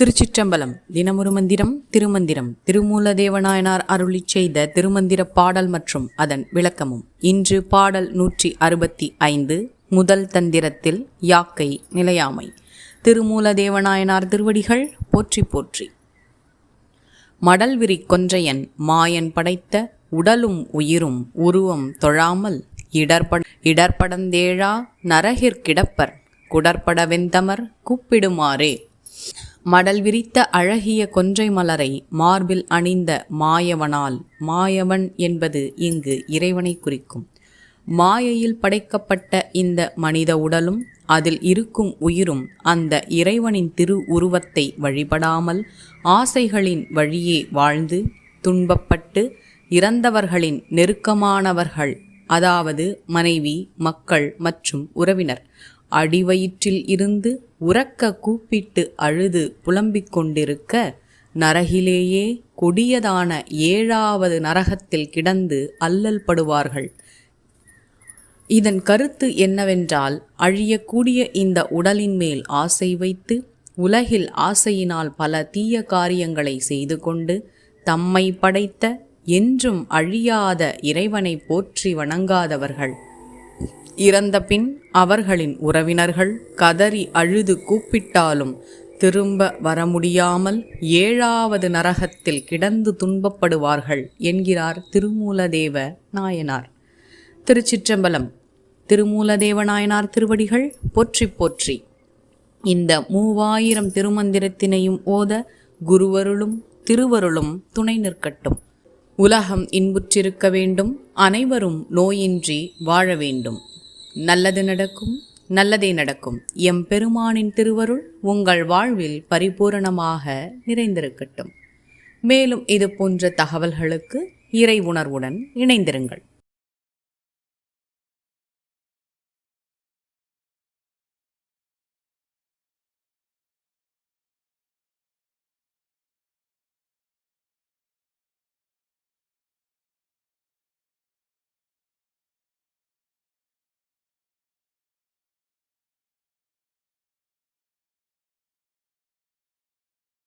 திருச்சிற்றம்பலம். தினமொரு மந்திரம் திருமந்திரம். திருமூலதேவநாயனார் அருளிச் செய்த திருமந்திர பாடல் மற்றும் அதன் விளக்கமும். இன்று பாடல் நூற்றி அறுபத்தி ஐந்து முதல் தந்திரத்தில் யாக்கை நிலையாமை. திருமூலதேவநாயனார் திருவடிகள் போற்றி போற்றி. மடல்விரி கொன்றையன் மாயன் படைத்த உடலும் உயிரும் உருவம் தொழாமல் இடர்பட இடர்படந்தேழா நரகிற்கிடப்பர் குடற்பட வெந்தமர் கூப்பிடுமாறே. மடல் விரித்த அழகிய கொன்றை மலரை மார்பில் அணிந்த மாயவனால் மாயவன் என்பது இங்கு இறைவனை குறிக்கும். மாயையில் படைக்கப்பட்ட இந்த மனித உடலும் அதில் இருக்கும் உயிரும் அந்த இறைவனின் திரு உருவத்தை வழிபடாமல் ஆசைகளின் வழியே வாழ்ந்து துன்பப்பட்டு இறந்தவர்களின் நெருக்கமானவர்கள் அதாவது மனைவி மக்கள் மற்றும் உறவினர் அடிவயிற்றில் இருந்து உறக்க கூப்பிட்டு அழுது புலம்பிக் கொண்டிருக்க நரகிலேயே கொடியதான ஏழாவது நரகத்தில் கிடந்து அல்லல் படுவார்கள். இதன் கருத்து என்னவென்றால் அழியக்கூடிய இந்த உடலின் மேல் ஆசை வைத்து உலகில் ஆசையினால் பல தீய காரியங்களை செய்து கொண்டு தம்மை படைத்த என்றும் அழியாத இறைவனை போற்றி வணங்காதவர்கள். இறந்தபின் அவர்களின் உறவினர்கள் கதறி அழுது கூப்பிட்டாலும் திரும்ப வர முடியாமல் ஏழாவது நரகத்தில் கிடந்து துன்பப்படுவார்கள் என்கிறார் திருமூலதேவ நாயனார். திருச்சிற்றம்பலம். திருமூலதேவ நாயனார் திருவடிகள் போற்றி போற்றி. இந்த மூவாயிரம் திருமந்திரத்தினையும் ஓத குருவருளும் திருவருளும் துணை நிற்கட்டும். உலகம் இன்புற்றிருக்க வேண்டும் அனைவரும் நோயின்றி வாழ வேண்டும். நல்லது நடக்கும் நல்லதே நடக்கும். எம் பெருமானின் திருவருள் உங்கள் வாழ்வில் பரிபூரணமாக நிறைந்திருக்கட்டும். மேலும் இது போன்ற தகவல்களுக்கு இறை உணர்வுடன் இணைந்திருங்கள்.